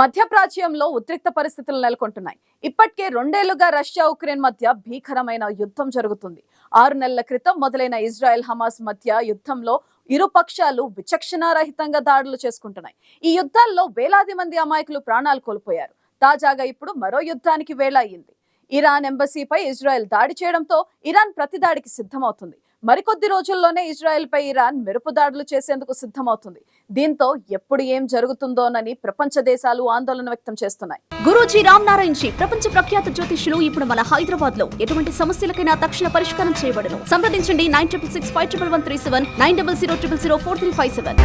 మధ్యప్రాచ్యంలో ఉద్రిక్త పరిస్థితులు నెలకొంటున్నాయి. ఇప్పటికే రెండేళ్ళుగా రష్యా ఉక్రెయిన్ మధ్య భీకరమైన యుద్ధం జరుగుతుంది. ఆరు నెలల క్రితం మొదలైన ఇజ్రాయెల్ హమాస్ మధ్య యుద్ధంలో ఇరు పక్షాలు విచక్షణారహితంగా దాడులు చేసుకుంటున్నాయి. ఈ యుద్ధాల్లో వేలాది మంది అమాయకులు ప్రాణాలు కోల్పోయారు. తాజాగా ఇప్పుడు మరో యుద్ధానికి వేళ అయింది ఇరాన్ ఎంబసీపై ఇజ్రాయెల్ దాడి చేయడంతో ఇరాన్ ప్రతిదాడికి సిద్ధమవుతుంది. మరికొద్ది రోజుల్లోనే ఇజ్రాయెల్ పై ఇరాన్ మెరుపు దాడులు చేసేందుకు సిద్ధమవుతుంది. దీంతో ఎప్పుడు ఏం జరుగుతుందోనని ప్రపంచ దేశాలు ఆందోళన వ్యక్తం చేస్తున్నాయి. గురూజీ రామ్ నారాయణ్ జీ ప్రపంచ ప్రఖ్యాత జ్యోతిష్యులు ఇప్పుడు మన హైదరాబాద్లో ఎటువంటి సమస్యలకైనా తక్షణ పరిష్కారం చేయబడను సంప్రదించండి nine triple six five triple one three seven nine double zero triple zero four three five seven.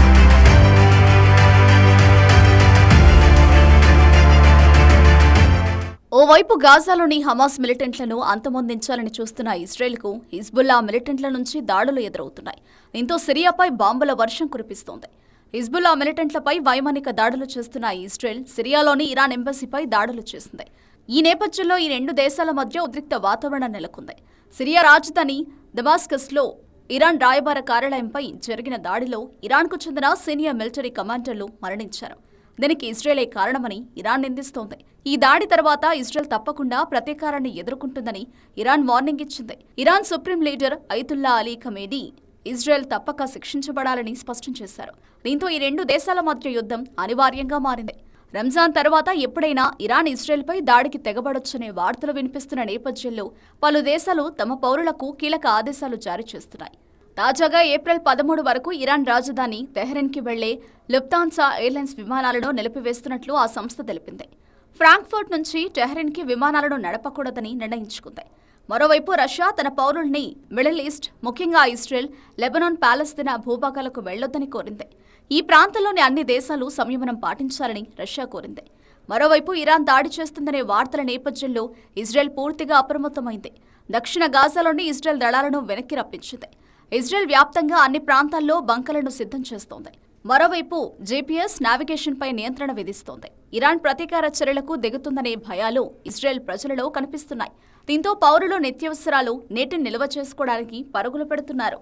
ఓవైపు గాజాలోని హమాస్ మిలిటెంట్లను అంతమొందించాలని చూస్తున్న ఇజ్రాయెల్కు హిజ్బుల్లా మిలిటెంట్ల నుంచి దాడులు ఎదురవుతున్నాయి. దీంతో సిరియాపై బాంబుల వర్షం కురిపిస్తోంది. హిజ్బుల్లా మిలిటెంట్లపై వైమానిక దాడులు చేస్తున్న ఇజ్రాయెల్ సిరియాలోని ఇరాన్ ఎంబసీపై దాడులు చేసింది. ఈ నేపథ్యంలో ఈ రెండు దేశాల మధ్య ఉద్రిక్త వాతావరణం నెలకొంది. సిరియా రాజధాని దమాస్కస్లో ఇరాన్ రాయబార కార్యాలయంపై జరిగిన దాడిలో ఇరాన్కు చెందిన సీనియర్ మిలిటరీ కమాండర్లు మరణించారు. దీనికి ఇజ్రాయెలే కారణమని ఇరాన్ నిందిస్తోంది. ఈ దాడి తర్వాత ఇజ్రాయెల్ తప్పకుండా ప్రతీకారాన్ని ఎదుర్కొంటుందని ఇరాన్ వార్నింగ్ ఇచ్చింది. Iran supreme leader Ayatollah Ali Khamenei Israel తప్పక శిక్షించబడాలని స్పష్టం చేశారు. దీంతో ఈ రెండు దేశాల మధ్య యుద్ధం అనివార్యంగా మారింది. రంజాన్ తర్వాత ఎప్పుడైనా ఇరాన్ ఇజ్రాయెల్పై దాడికి తెగబడొచ్చనే వార్తలు వినిపిస్తున్న నేపథ్యంలో పలు దేశాలు తమ పౌరులకు కీలక ఆదేశాలు జారీ చేస్తున్నాయి. తాజాగా ఏప్రిల్ పదమూడు వరకు ఇరాన్ రాజధాని తెహ్రెన్కి వెళ్ళే లుప్తాన్సా ఎయిర్లైన్స్ విమానాలను నిలిపివేస్తున్నట్లు ఆ సంస్థ తెలిపింది. ఫ్రాంక్ఫర్ట్ నుంచి టెహ్రెన్కి విమానాలను నడపకూడదని నిర్ణయించుకుంది. మరోవైపు రష్యా తన పౌరుల్ని మిడిల్ ఈస్ట్ ముఖ్యంగా ఇజ్రాయెల్ లెబనాన్ పాలస్తీనా భూభాగాలకు వెళ్ళొద్దని కోరింది. ఈ ప్రాంతంలోని అన్ని దేశాలు సంయమనం పాటించాలని రష్యా కోరింది. మరోవైపు ఇరాన్ దాడి చేస్తుందనే వార్తల నేపథ్యంలో ఇజ్రాయెల్ పూర్తిగా అప్రమత్తమైంది. దక్షిణ గాజాలోని ఇజ్రాయెల్ దళాలను వెనక్కి రప్పించింది. ఇజ్రాయెల్ వ్యాప్తంగా అన్ని ప్రాంతాల్లో బంకలను సిద్ధం చేస్తోంది. మరోవైపు జీపీఎస్ నావిగేషన్పై నియంత్రణ విధిస్తోంది. ఇరాన్ ప్రతీకార చర్యలకు దిగుతుందనే భయాలు ఇజ్రాయెల్ ప్రజలలో కనిపిస్తున్నాయి. దీంతో పౌరులు నిత్యావసరాలు నీటిని నిల్వ చేసుకోవడానికి పరుగులు పెడుతున్నారు.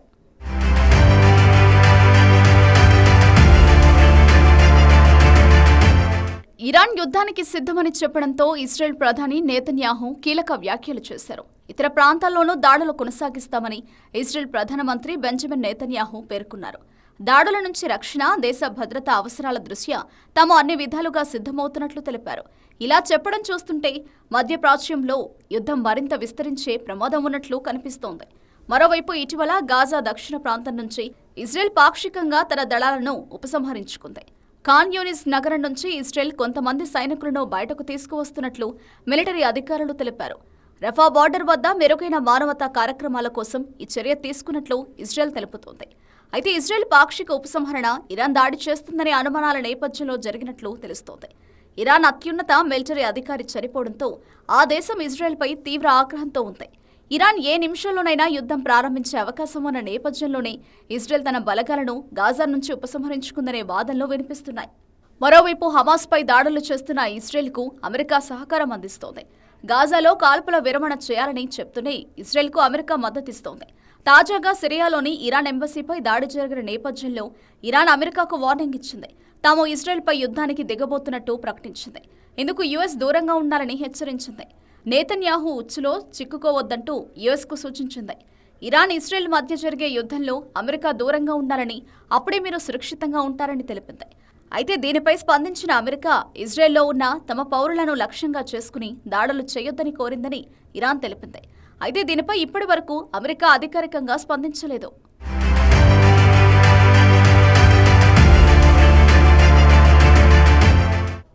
ఇరాన్ యుద్ధానికి సిద్ధమని చెప్పడంతో ఇజ్రాయెల్ ప్రధాని నేతన్యాహు కీలక వ్యాఖ్యలు చేశారు. ఇతర ప్రాంతాల్లోనూ దాడులు కొనసాగిస్తామని ఇజ్రాయెల్ ప్రధానమంత్రి బెంజమిన్ నేతన్యాహు పేర్కొన్నారు. దాడుల నుంచి రక్షణ దేశ భద్రతా అవసరాల దృష్ట్యా తాము అన్ని విధాలుగా సిద్ధమవుతున్నట్లు తెలిపారు. ఇలా చెప్పడం చూస్తుంటే మధ్యప్రాచ్యంలో యుద్ధం మరింత విస్తరించే ప్రమాదం ఉన్నట్లు కనిపిస్తోంది. మరోవైపు ఇటీవల గాజా దక్షిణ ప్రాంతం నుంచి ఇజ్రాయెల్ పాక్షికంగా తన దళాలను ఉపసంహరించుకుంది. ఖాన్ యూనిస్ నగరం నుంచి ఇజ్రాయెల్ కొంతమంది సైనికులను బయటకు తీసుకువస్తున్నట్లు మిలిటరీ అధికారులు తెలిపారు. రఫా బార్డర్ వద్ద మెరుగైన మానవతా కార్యక్రమాల కోసం ఈ చర్య తీసుకున్నట్లు ఇజ్రాయెల్ తెలుపుతోంది. అయితే ఇజ్రాయెల్ పాక్షిక ఉపసంహరణ ఇరాన్ దాడి చేస్తుందనే అనుమానాల నేపథ్యంలో జరిగినట్లు తెలుస్తోంది. ఇరాన్ అత్యున్నత మిలిటరీ అధికారి చనిపోవడంతో ఆ దేశం ఇజ్రాయెల్పై తీవ్ర ఆగ్రహంతో ఉంది. ఇరాన్ ఏ నిమిషంలోనైనా యుద్ధం ప్రారంభించే అవకాశం ఉన్న నేపథ్యంలోనే ఇజ్రాయెల్ తన బలగాలను గాజా నుంచి ఉపసంహరించుకుందనే వాదనలు వినిపిస్తున్నాయి. మరోవైపు హమాస్పై దాడులు చేస్తున్న ఇజ్రాయెల్కు అమెరికా సహకారం అందిస్తోంది. గాజాలో కాల్పుల విరమణ చేయాలని చెప్తూనే ఇజ్రాయెల్కు అమెరికా మద్దతిస్తోంది. తాజాగా సిరియాలోని ఇరాన్ ఎంబసీపై దాడి జరిగిన నేపథ్యంలో ఇరాన్ అమెరికాకు వార్నింగ్ ఇచ్చింది. తాము ఇజ్రాయెల్పై యుద్ధానికి దిగబోతున్నట్టు ప్రకటించింది. ఇందుకు యుఎస్ దూరంగా ఉండాలని హెచ్చరించింది. నేతన్యాహు ఉచ్చులో చిక్కుకోవద్దంటూ యుఎస్కు సూచించింది. ఇరాన్ ఇజ్రాయెల్ మధ్య జరిగే యుద్ధంలో అమెరికా దూరంగా ఉండాలని అప్పుడే మీరు సురక్షితంగా ఉంటారని తెలిపింది. అయితే దీనిపై స్పందించిన అమెరికా ఇజ్రాయెల్లో ఉన్న తమ పౌరులను లక్ష్యంగా చేసుకుని దాడులు చేయొద్దని కోరిందని ఇరాన్ తెలిపింది. అయితే దీనిపై ఇప్పటి వరకు అమెరికా అధికారికంగా స్పందించలేదు.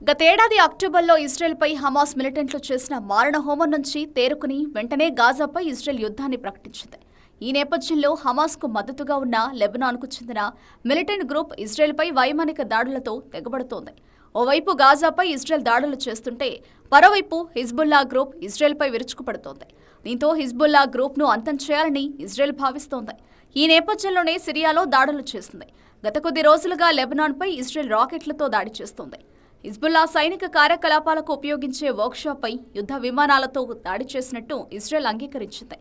గతేడాది అక్టోబర్లో ఇజ్రాయెల్పై హమాస్ మిలిటెంట్లు చేసిన మారణ హోమం నుంచి తేరుకుని వెంటనే గాజాపై ఇజ్రాయెల్ యుద్ధాన్ని ప్రకటించింది. ఈ నేపథ్యంలో హమాస్కు మద్దతుగా ఉన్న లెబనాన్కు చెందిన మిలిటెంట్ గ్రూప్ ఇజ్రాయెల్పై వైమానిక దాడులతో తెగబడుతోంది. ఓవైపు గాజాపై ఇజ్రాయెల్ దాడులు చేస్తుంటే మరోవైపు హిజ్బుల్లా గ్రూప్ ఇజ్రాయెల్పై విరుచుకుపడుతోంది. దీంతో హిజ్బుల్లా గ్రూప్ను అంతం చేయాలని ఇజ్రాయెల్ భావిస్తోంది. ఈ నేపథ్యంలోనే సిరియాలో దాడులు చేసింది. గత కొద్ది రోజులుగా లెబనాన్పై ఇజ్రాయెల్ రాకెట్లతో దాడి చేస్తోంది. హిజ్బుల్లా సైనిక కార్యకలాపాలకు ఉపయోగించే వర్క్షాప్పై యుద్ధ విమానాలతో దాడి చేసినట్టు ఇజ్రాయెల్ అంగీకరించింది.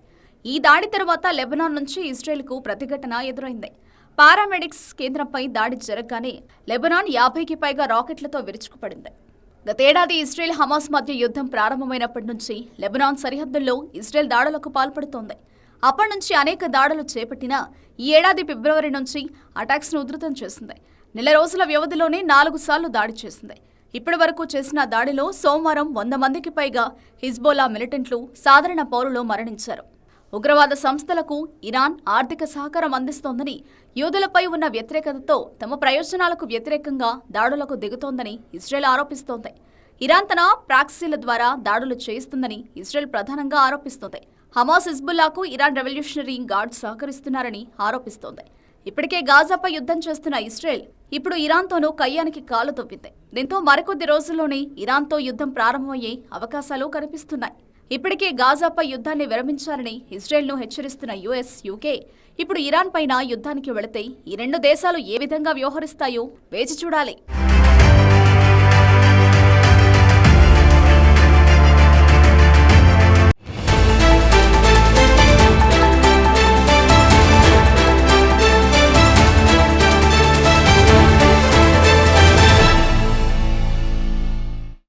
ఈ దాడి తర్వాత లెబనాన్ నుంచి ఇజ్రాయెల్కు ప్రతిఘటన ఎదురైంది. పారామెడిక్స్ కేంద్రంపై దాడి జరగగానే లెబనాన్ యాభైకి పైగా రాకెట్లతో విరుచుకుపడింది. గతేడాది ఇజ్రాయెల్ హమాస్ మధ్య యుద్ధం ప్రారంభమైనప్పటి నుంచి లెబనాన్ సరిహద్దుల్లో ఇజ్రాయెల్ దాడులకు పాల్పడుతోంది. అప్పటి నుంచి అనేక దాడులు చేపట్టినా ఈ ఏడాది ఫిబ్రవరి నుంచి అటాక్స్ను ఉధృతం చేసింది. నెల రోజుల వ్యవధిలోనే నాలుగు సార్లు దాడి చేసింది. ఇప్పటి వరకు చేసిన దాడిలో సోమవారం వంద మందికి పైగా హిజ్బోలా మిలిటెంట్లు సాధారణ పౌరులు మరణించారు. ఉగ్రవాద సంస్థలకు ఇరాన్ ఆర్థిక సహకారం అందిస్తోందని యూదులపై ఉన్న వ్యతిరేకతతో తమ ప్రయోజనాలకు వ్యతిరేకంగా దాడులకు దిగుతోందని ఇజ్రాయెల్ ఆరోపిస్తోంది. ఇరాన్ తన ప్రాక్సీల ద్వారా దాడులు చేయిస్తుందని ఇజ్రాయెల్ ప్రధానంగా ఆరోపిస్తోంది. హమాస్ హిజ్బుల్లాకు ఇరాన్ రెవల్యూషనరీ గార్డ్ సహకరిస్తున్నారని ఆరోపిస్తోంది. ఇప్పటికే గాజాపై యుద్ధం చేస్తున్న ఇజ్రాయెల్ ఇప్పుడు ఇరాన్తోనూ కయ్యానికి కాలు తొవ్వింది. దీంతో మరికొద్ది రోజుల్లోనే ఇరాన్తో యుద్ధం ప్రారంభమయ్యే అవకాశాలు కనిపిస్తున్నాయి. ఇప్పటికే గాజాపై యుద్ధాన్ని విరమించాలని ఇజ్రాయెల్ను హెచ్చరిస్తున్న యుఎస్ యూకే. ఇప్పుడు ఇరాన్ పైన యుద్ధానికి వెళితే ఈ రెండు దేశాలు ఏ విధంగా వ్యవహరిస్తాయో వేచి చూడాలి.